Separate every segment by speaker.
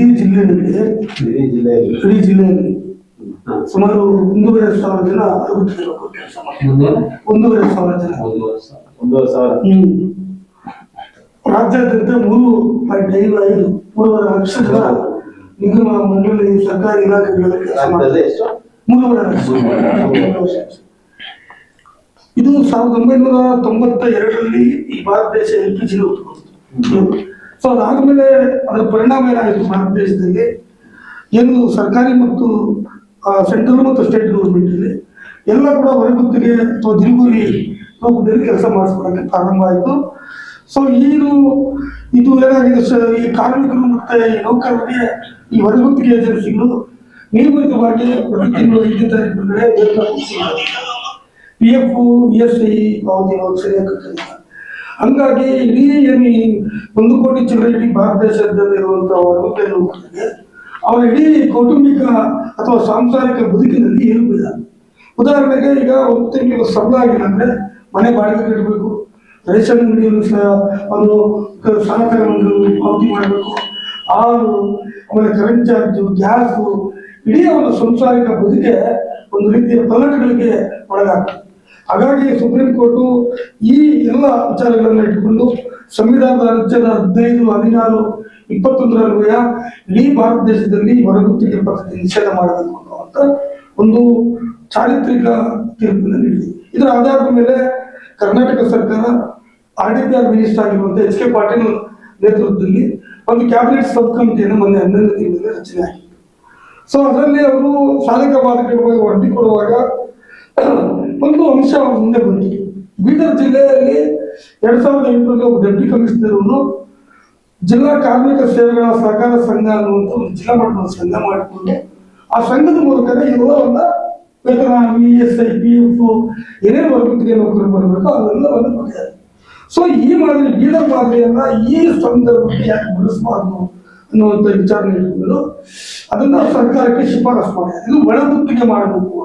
Speaker 1: ಇಡೀ ಜಿಲ್ಲೆಯಲ್ಲಿ
Speaker 2: ಇಡೀ ಜಿಲ್ಲೆಯಲ್ಲಿ
Speaker 1: ಇಡೀ ಜಿಲ್ಲೆಯಲ್ಲಿ. ಸುಮಾರು ಒಂದೂವರೆ ಸಾವಿರ ಜನ ಅರವತ್ತು ಕೆಲಸ ಮಾಡ್ತಾರೆ
Speaker 2: ಮುಂದೆ
Speaker 1: ಒಂದೂವರೆ ಸಾವಿರ ಜನ.
Speaker 2: ಒಂದೂವರೆ ಸಾವಿರ.
Speaker 1: ಹ್ಮ್. ರಾಜ್ಯಾದ್ಯಂತ ಮೂರು ಪಾಯಿಂಟ್ ಐದು ಐದು ಮೂರುವರೆ ಲಕ್ಷ ಜನ ನಿಗಮ ಮಂಡಳಿ ಸರ್ಕಾರಿ ಇಲಾಖೆಗಳಲ್ಲಿ ಕೆಲಸ ಮಾಡ್ತಾರೆ. ಮೂರುವರೆ ಲಕ್ಷ. ಇದು ಸಾವಿರದ ಒಂಬೈನೂರ ತೊಂಬತ್ತ ಎರಡರಲ್ಲಿ ಈ ಭಾರತ ದೇಶ ಎಲ್ ಪಿ ಜಿ ಸೊ ಅದಾದ್ಮೇಲೆ ಅದರ ಪರಿಣಾಮ ಏನಾಯಿತು ಭಾರತ ದೇಶದಲ್ಲಿ? ಏನು ಸರ್ಕಾರಿ ಮತ್ತು ಸೆಂಟ್ರಲ್ ಮತ್ತು ಸ್ಟೇಟ್ ಗೌರ್ಮೆಂಟಲ್ಲಿ ಎಲ್ಲ ಕೂಡ ಹೊರಗುತ್ತಿಗೆ ಅಥವಾ ದಿನಗೂಲಿ ರೂಪದಲ್ಲಿ ಕೆಲಸ ಮಾಡಿಸ್ಕೊಳ್ಳೋಕೆ ಪ್ರಾರಂಭ ಆಯಿತು. ಸೊ ಏನು, ಇದು ಏನಾಗಿದೆ ಈ ಕಾರ್ಮಿಕರು ಮತ್ತೆ ಈ ನೌಕರರಿಗೆ ಈ ಹೊರಗುತ್ತಿಗೆ ಏಜೆನ್ಸಿಗಳು ನಿಯಮಿತವಾಗಿ ಪ್ರತಿ ತಿಂಗಳು ಐದನೇ ತಾರೀಕು P F E S I ಪಾವತಿ ಸರಿಯಾಗಿ ಹಂಗಾಗಿ ಇಡೀ ಏನು ಒಂದು ಕೋಟಿ ಚಿಲ್ಲರೆ ಇಡೀ ಭಾರತ ದೇಶದಲ್ಲಿ ಇರುವಂತಹ ವರ್ಗಕ್ಕೆ ನೌಕರರಿಗೆ ಅವರ ಇಡೀ ಕೌಟುಂಬಿಕ ಅಥವಾ ಸಾಂಸಾರಿಕ ಬದುಕಿನಲ್ಲಿ ಏರುಬಿಲ್ಲ ಉದಾಹರಣೆಗೆ ಈಗ ಒಂದು ತಿಂಗಳು ಸಂಬಳ ಆಗಿಲ್ಲ ಅಂದ್ರೆ ಮನೆ ಬಾಡಿಗೆ ಇಡಬೇಕು, ರೇಷನ್ ಅಂಗಡಿಯನ್ನು ಸಹ ಒಂದು ಸಹಕಾರ ಪಾವತಿ ಮಾಡಬೇಕು. ಹಾಲು, ಆಮೇಲೆ ಕರೆಂಟ್ ಚಾರ್ಜು ಗ್ಯಾಸು ಇಡೀ ಒಂದು ಸಂಸಾರಿಕ ಬದುಕೆ ಒಂದು ರೀತಿಯ ಪಲ್ಲಟಗಳಿಗೆ ಒಳಗಾಗ್ತದೆ. ಹಾಗಾಗಿ ಸುಪ್ರೀಂ ಕೋರ್ಟು ಈ ಎಲ್ಲ ವಿಚಾರಗಳನ್ನು ಇಟ್ಟುಕೊಂಡು ಸಂವಿಧಾನದ ಅನುಚ್ಛೇದ ಹದಿನೈದು, ಹದಿನಾರು, ಇಪ್ಪತ್ತೊಂದರ ಇಡೀ ಭಾರತ ದೇಶದಲ್ಲಿ ಹೊರಗುತ್ತಿಗೆ ಪದ್ಧತಿ ನಿಷೇಧ ಮಾಡಬೇಕು ಅಂತ ಒಂದು ಚಾರಿತ್ರಿಕ ತೀರ್ಪನ್ನು ನೀಡಿದೆ. ಇದರ ಆಧಾರದ ಮೇಲೆ ಕರ್ನಾಟಕ ಸರ್ಕಾರ ಆರ್ ಡಿ ಮಿನಿಸ್ಟರ್ ಆಗಿರುವಂಥ ಎಚ್ ಕೆ ಪಾಟೀಲ್ ನೇತೃತ್ವದಲ್ಲಿ ಒಂದು ಕ್ಯಾಬಿನೆಟ್ ಸಬ್ ಕಮಿಟಿಯನ್ನು ಮೊನ್ನೆ ಹನ್ನೊಂದು ತಿಂಗಳಲ್ಲಿ ರಚನೆ ಆಗಿದೆ ಸೊ ಅದರಲ್ಲಿ ಅವರು ಸಾಧಕ ಬಗ್ಗೆ ವರದಿ ಕೊಡುವಾಗ ಒಂದು ಅಂಶ ಮುಂದೆ ಬಂತು. ಬೀದರ್ ಜಿಲ್ಲೆಯಲ್ಲಿ ಎರಡ್ ಸಾವಿರದ ಎಂಟರಲ್ಲಿ ಒಬ್ಬ ಡೆಪ್ಟಿ ಕಮಿಷನರ್ ಜಿಲ್ಲಾ ಕಾರ್ಮಿಕ ಸೇವೆಗಳ ಸಹಕಾರ ಸಂಘ ಅನ್ನುವಂಥ ಒಂದು ಜಿಲ್ಲಾ ಮಟ್ಟದ ಸಂಘ ಮಾಡಿಕೊಂಡು. ಆ ಸಂಘದ ಮೂಲಕನೇ ಎಲ್ಲವನ್ನ ವೇತನ E S I P F ಏನೇನು ವರ್ಗಕ್ಕೆ ನೌಕರರು ಬರಬೇಕು ಅದೆಲ್ಲವನ್ನು ಕೊಟ್ಟಿದ್ದಾರೆ. ಸೊ ಈ ಮಾದರಿ, ಬೀದರ್ ಮಾದರಿಯನ್ನ ಈ ಸಂದರ್ಭಕ್ಕೆ ಯಾಕೆ ಬಳಸಬಾರ್ದು ಅನ್ನುವಂಥ ವಿಚಾರಣೆ ಇಟ್ಕೊಂಡು ಅದನ್ನ ಸರ್ಕಾರಕ್ಕೆ ಶಿಫಾರಸು ಮಾಡಿದೆ ಇದು ಒಳಗುತ್ತಿಗೆ ಮಾಡಬೇಕು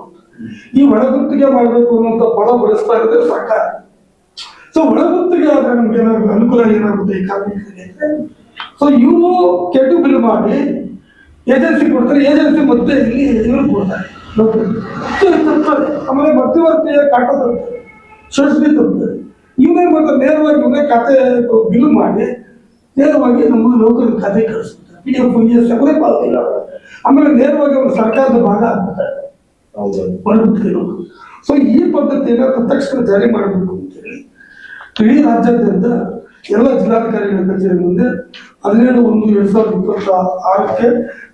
Speaker 1: ಈ ಒಳಗುತ್ತಿಗೆ ಮಾಡಬೇಕು ಅನ್ನುವಂಥ ಬಲ ಬಳಸ್ತಾ ಇರೋದೇ ಸರ್ಕಾರ. ಸೊ ಒಳಗುತ್ತಿಗೆ ಆದ್ರೆ ನಮ್ಗೆ ಏನಾದ್ರು ಅನುಕೂಲ ಏನಾಗುತ್ತೆ ಈ ಕಾರ್ಮಿಕರಿಗೆ ಸೊ ಇವರು ಕೆಟ್ಟು ಬಿಲ್ ಮಾಡಿ ಏಜೆನ್ಸಿ ಕೊಡ್ತಾರೆ ಏಜೆನ್ಸಿ ಮತ್ತೆ ಇಲ್ಲಿ ಇವರು ಕೊಡ್ತಾರೆ. ಆಮೇಲೆ ಮಧ್ಯವರ್ತಿಯ ಕಾಟ ತಪ್ಪುತ್ತದೆ ಶೋಷಣೆ ತಪ್ಪುತ್ತದೆ ಇವನೇ ಮತ್ತೆ ನೇರವಾಗಿ ಇವನೇ ಖಾತೆ ಬಿಲ್ ಮಾಡಿ ನೇರವಾಗಿ ನಮ್ಮ ನೌಕರ ಖಾತೆ ಕಳಿಸ್ತಾರೆ. ಪಿ ಎಫ್ ಇ ಎಸ್ ಅವರೇ ಪಾವತಿ ಆಮೇಲೆ ನೇರವಾಗಿ ಅವರು ಸರ್ಕಾರದ ಭಾಗ ಆಗ್ತಾರೆ ಹೊರಗುತ್ತಿಗೆ ಸೊ ಈ ಪದ್ಧತಿಯನ್ನು ತಕ್ಷಣ ಜಾರಿ ಮಾಡಬೇಕು ಅಂತೇಳಿ ಇಡೀ ರಾಜ್ಯಾದ್ಯಂತ ಎಲ್ಲ ಜಿಲ್ಲಾಧಿಕಾರಿಗಳ ಕಚೇರಿ ಮುಂದೆ ಹದಿನೇಳು ಒಂದು ಎರಡ್ ಸಾವಿರದ ಇಪ್ಪತ್ತ ಆರಕ್ಕೆ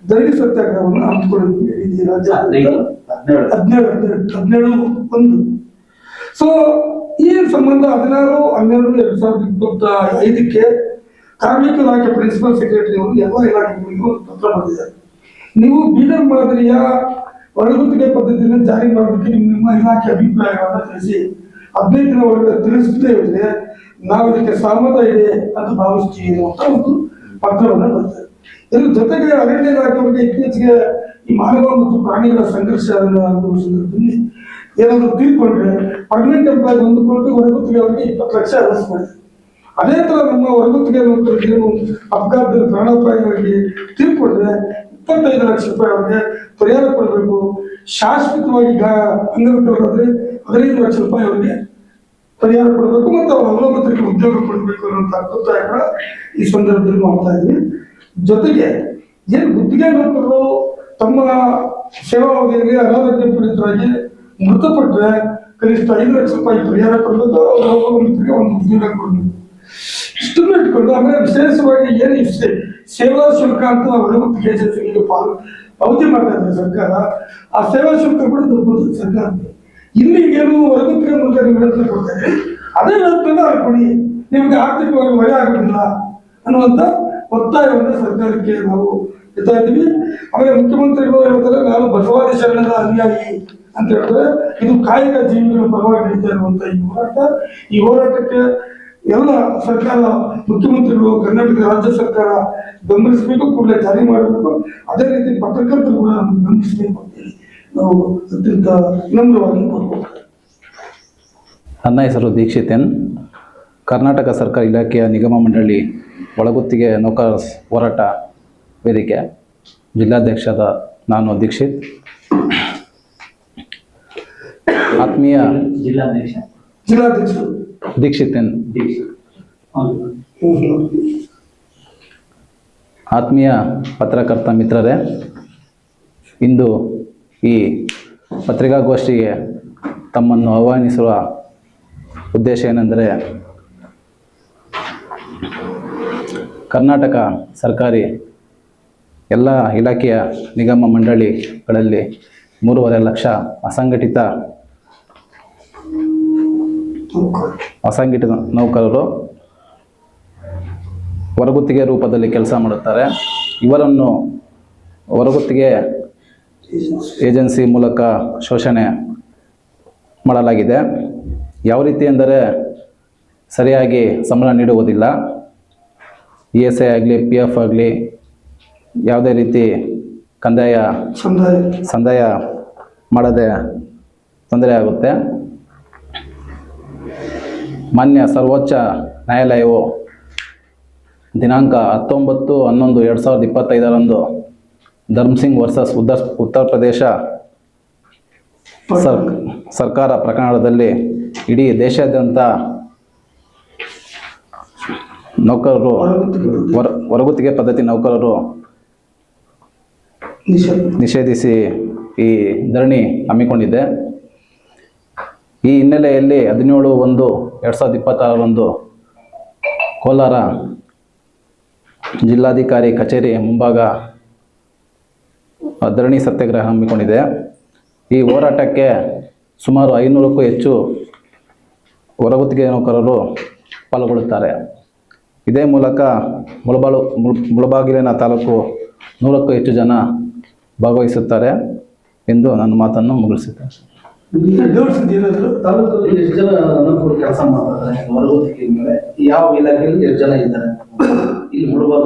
Speaker 1: ಧರಣಿ ಸತ್ಯಾಗ್ರಹವನ್ನು ಹಮ್ಮಿಕೊಂಡಿದ್ವಿ ಇಡೀ
Speaker 2: ರಾಜ್ಯ. ಹದಿನೇಳು.
Speaker 1: ಹದಿನೇಳು. ಒಂದು. ಸೊ ಈ ಸಂಬಂಧ ಹದಿನಾರು ಹನ್ನೆರಡು ಎರಡ್ ಸಾವಿರದ ಇಪ್ಪತ್ತ ಐದಕ್ಕೆ ಕಾರ್ಮಿಕ ಇಲಾಖೆ ಪ್ರಿನ್ಸಿಪಲ್ ಸೆಕ್ರೆಟರಿ ಅವರು ಎಲ್ಲ ಇಲಾಖೆಗಳಿಗೂ ಪತ್ರ ಬರೆದಿದ್ದಾರೆ. ನೀವು ಬೀದರ್ ಮಾದರಿಯ ಒಳಗುತ್ತಿಗೆ ಪದ್ಧತಿಯನ್ನು ಜಾರಿ ಮಾಡೋದಕ್ಕೆ ನಿಮ್ಮ ನಿಮ್ಮ ಇಲಾಖೆ ಅಭಿಪ್ರಾಯಗಳನ್ನು ತಿಳಿಸಿ. ಹದಿನೈದು ದಿನ ಒಳಗಡೆ ತಿಳಿಸದೇ ಇದ್ರೆ ನಾವು ಇದಕ್ಕೆ ಸಹಮತ ಇದೆ ಅಂತ ಭಾವಿಸ್ತೀವಿ ಅಂತ ಒಂದು ಪತ್ರವನ್ನು ಬರ್ತಾರೆ ಇದ್ರ ಜೊತೆಗೆ ಅರಣ್ಯ ಇಲಾಖೆಯವರಿಗೆ ಇತ್ತೀಚೆಗೆ ಈ ಮಾನವ ಮತ್ತು ಪ್ರಾಣಿಗಳ ಸಂಘರ್ಷ ಅನ್ನುವ ಸಂದರ್ಭದಲ್ಲಿ ಏನಾದರೂ ತೀರ್ಕೊಂಡ್ರೆ ಪರ್ಮನೆಂಟ್ ಎಂಪ್ಲಾಯ್ ಹೊಂದಿಕೊಂಡು ಹೊರಗುತ್ತಿಗೆ ಅವರಿಗೆ ಇಪ್ಪತ್ತು ಲಕ್ಷ ಮಾಡಿದೆ ಅದೇ ತರ ನಮ್ಮ ಹೊರಗುತ್ತಿಗೆ ಏನು ಅಪಘಾತದಲ್ಲಿ ಪ್ರಾಣಾಪಾಯವಾಗಿ ತೀರ್ಕೊಂಡ್ರೆ ಇಪ್ಪತ್ತೈದು ಲಕ್ಷ ರೂಪಾಯಿ ಅವ್ರಿಗೆ ಪರಿಹಾರ ಕೊಡಬೇಕು. ಶಾಶ್ವತವಾಗಿ ಅಂಗವಿಕಲರಾದ್ರೆ ಹದಿನೈದು ಲಕ್ಷ ರೂಪಾಯಿ ಅವ್ರಿಗೆ ಪರಿಹಾರ ಕೊಡಬೇಕು ಮತ್ತು ಅವ್ರ ಅವಲಂಬಿತರಿಗೆ ಉದ್ಯೋಗ ಕೊಡಬೇಕು ಅನ್ನೋಂಥ ಕೂಡ ಈ ಸಂದರ್ಭದಲ್ಲಿ ಮಾಡ್ತಾ ಇದ್ವಿ. ಜೊತೆಗೆ ಏನು ಗುತ್ತಿಗೆ ನೌಕರರು ತಮ್ಮ ಸೇವಾವಧಿಯಲ್ಲಿ ಅನಾರೋಗ್ಯ ಪೀಡಿತರಾಗಿ ಮೃತಪಟ್ಟರೆ ಕನಿಷ್ಠ ಐದು ಲಕ್ಷ ರೂಪಾಯಿ ಪರಿಹಾರ ಕೊಡಬೇಕು, ಅವ್ರ ಅವಲಂಬಿತರಿಗೆ ಒಂದು ಉದ್ಯೋಗ ಕೊಡಬೇಕು. ಇಷ್ಟನ್ನು ಇಟ್ಕೊಂಡು ಆಮೇಲೆ ವಿಶೇಷವಾಗಿ ಏನು ಇಷ್ಟೆ ಸೇವಾ ಶುಲ್ಕ ಅಂತ ಏಜೆನ್ಸಿಗಳಿಗೆ ಪಾಲ್ ಪಾವತಿ ಮಾಡ್ತಾರೆ ಸರ್ಕಾರ ಆ ಸೇವಾ ಶುಲ್ಕ ಕೂಡ ದುರ್ಬೋದು ಸರ್ಕಾರ ಇಲ್ಲಿ ಏನು ಹೊರಗುತ್ತಿಗೆ ಮೂಲಕ ನೀವು ವೇತನ ಕೊಡ್ತಾ ಇದ್ರಿ ಅದೇ ನಂತರ ಅವ್ರು ಕೊಡಿ ನಿಮ್ಗೆ ಆರ್ಥಿಕವಾಗಿ ಹೊರೆ ಆಗೋದಿಲ್ಲ ಅನ್ನುವಂಥ ಒತ್ತಾಯವನ್ನು ಸರ್ಕಾರಕ್ಕೆ ನಾವು ಇರ್ತಾ ಇದ್ದೀವಿ ಆಮೇಲೆ ಮುಖ್ಯಮಂತ್ರಿಗಳು ಹೇಳ್ತಾರೆ ನಾನು ಬಸವಾದಿ ಶರಣದ ಅನುಯಾಯಿ ಅಂತ ಹೇಳಿದ್ರೆ ಇದು ಕಾಯಕ ಜೀವಿಗಳ ಪರವಾಗಿ ನಡೀತಾ ಇರುವಂತಹ ಈ ಹೋರಾಟ ಈ ಹೋರಾಟಕ್ಕೆ ಎಲ್ಲ ಸರ್ಕಾರ ಮುಖ್ಯಮಂತ್ರಿಗಳು ಕರ್ನಾಟಕ ರಾಜ್ಯ ಸರ್ಕಾರ ಬೆಂಬಲಿಸಬೇಕು ಕೂಡಲೇ ಜಾರಿ ಮಾಡಬೇಕು. ಅದೇ ರೀತಿ ಪತ್ರಕರ್ತರು ಕೂಡ ನಮ್ಗೆ ಬೆಂಬಲಿಸಬೇಕು. ಅಂತೇಳಿ ನಾವು ಅತ್ಯಂತ ನಮ್ರವಾಗಿ
Speaker 3: ನನ್ನ ಹೆಸರು ದೀಕ್ಷಿತ್ ಎನ್ ಕರ್ನಾಟಕ ಸರ್ಕಾರ ಇಲಾಖೆಯ ನಿಗಮ ಮಂಡಳಿ ಒಳಗುತ್ತಿಗೆ ನೌಕರ ಹೋರಾಟ ವೇದಿಕೆ. ಜಿಲ್ಲಾಧ್ಯಕ್ಷದ ನಾನು ದೀಕ್ಷಿತ್. ಆತ್ಮೀಯ
Speaker 2: ಜಿಲ್ಲಾಧ್ಯಕ್ಷ.
Speaker 1: ಜಿಲ್ಲಾಧ್ಯಕ್ಷರು.
Speaker 3: ದೀಕ್ಷಿತ್ ಎನ್
Speaker 1: ಹ್ಮ್, ಹ್ಮ್.
Speaker 3: ಆತ್ಮೀಯ ಪತ್ರಕರ್ತ ಮಿತ್ರರೇ ಇಂದು ಈ ಪತ್ರಿಕಾಗೋಷ್ಠಿಗೆ ತಮ್ಮನ್ನು ಆಹ್ವಾನಿಸುವ ಉದ್ದೇಶ ಏನೆಂದರೆ ಕರ್ನಾಟಕ ಸರ್ಕಾರಿ ಎಲ್ಲ ಇಲಾಖೆಯ ನಿಗಮ ಮಂಡಳಿಗಳಲ್ಲಿ ಮೂರುವರೆ ಲಕ್ಷ ಅಸಂಘಟಿತ ಅಸಂಘಟಿತ ನೌಕರರು ಹೊರಗುತ್ತಿಗೆ ರೂಪದಲ್ಲಿ ಕೆಲಸ ಮಾಡುತ್ತಾರೆ. ಇವರನ್ನು ಹೊರಗುತ್ತಿಗೆ ಏಜೆನ್ಸಿ ಮೂಲಕ ಶೋಷಣೆ ಮಾಡಲಾಗಿದೆ. ಯಾವ ರೀತಿ ಎಂದರೆ ಸರಿಯಾಗಿ ಸಂಬಳ ನೀಡುವುದಿಲ್ಲ. ಇ ಎಸ್ ಐ ಆಗಲಿ ಪಿ ಎಫ್ ಆಗಲಿ ಯಾವುದೇ ರೀತಿ ಕಂದಾಯ
Speaker 1: ಸಮುದಾಯ
Speaker 3: ಸಂದಾಯ ಮಾಡದೆ ತೊಂದರೆ ಆಗುತ್ತೆ. ಮಾನ್ಯ ಸರ್ವೋಚ್ಚ ನ್ಯಾಯಾಲಯವು ದಿನಾಂಕ ಹತ್ತೊಂಬತ್ತು ಹನ್ನೊಂದು ಎರಡು ಸಾವಿರದ ಇಪ್ಪತ್ತೈದರಂದು ಧರ್ಮಸಿಂಗ್ ವರ್ಸಸ್ ಉತ್ತರ ಉತ್ತರ ಪ್ರದೇಶ ಸರ್ ಸರ್ಕಾರ ಪ್ರಕರಣದಲ್ಲಿ ಇಡೀ ದೇಶಾದ್ಯಂತ ನೌಕರರು ಹೊರ ಹೊರಗುತ್ತಿಗೆ ಪದ್ಧತಿ ನೌಕರರು ನಿಷೇಧಿಸಿ ಈ ಧರಣಿ ಹಮ್ಮಿಕೊಂಡಿದೆ. ಈ ಹಿನ್ನೆಲೆಯಲ್ಲಿ ಹದಿನೇಳು ಒಂದು ಎರಡು ಸಾವಿರದ ಇಪ್ಪತ್ತಾರರಂದು ಕೋಲಾರ ಜಿಲ್ಲಾಧಿಕಾರಿ ಕಚೇರಿ ಮುಂಭಾಗ ಧರಣಿ ಸತ್ಯಾಗ್ರಹ ಹಮ್ಮಿಕೊಂಡಿದೆ. ಈ ಹೋರಾಟಕ್ಕೆ ಸುಮಾರು ಐನೂರಕ್ಕೂ ಹೆಚ್ಚು ಹೊರಗುತ್ತಿಗೆ ನೌಕರರು ಪಾಲ್ಗೊಳ್ಳುತ್ತಾರೆ. ಇದೇ ಮೂಲಕ ಮುಳಬಾಳು, ಮುಳ್- ಮುಳಬಾಗಿಲಿನ ತಾಲೂಕು ನೂರಕ್ಕೂ ಹೆಚ್ಚು ಜನ ಭಾಗವಹಿಸುತ್ತಾರೆ ಎಂದು ನನ್ನ ಮಾತನ್ನು ಮುಗಿಸುತ್ತೇನೆ.
Speaker 4: ತಾಲೂಕಲ್ಲಿ ಎಷ್ಟು ಜನ ಅನುಕೂಲ ಕೆಲಸ ಮಾಡ್ತಾರೆ? ಮೇಲೆ? ಯಾವ ಇಲಾಖೆಯಲ್ಲಿ ಎಷ್ಟು ಜನ ಇದ್ದಾರೆ? ಇಲ್ಲಿ ಮುಳಬಾಗ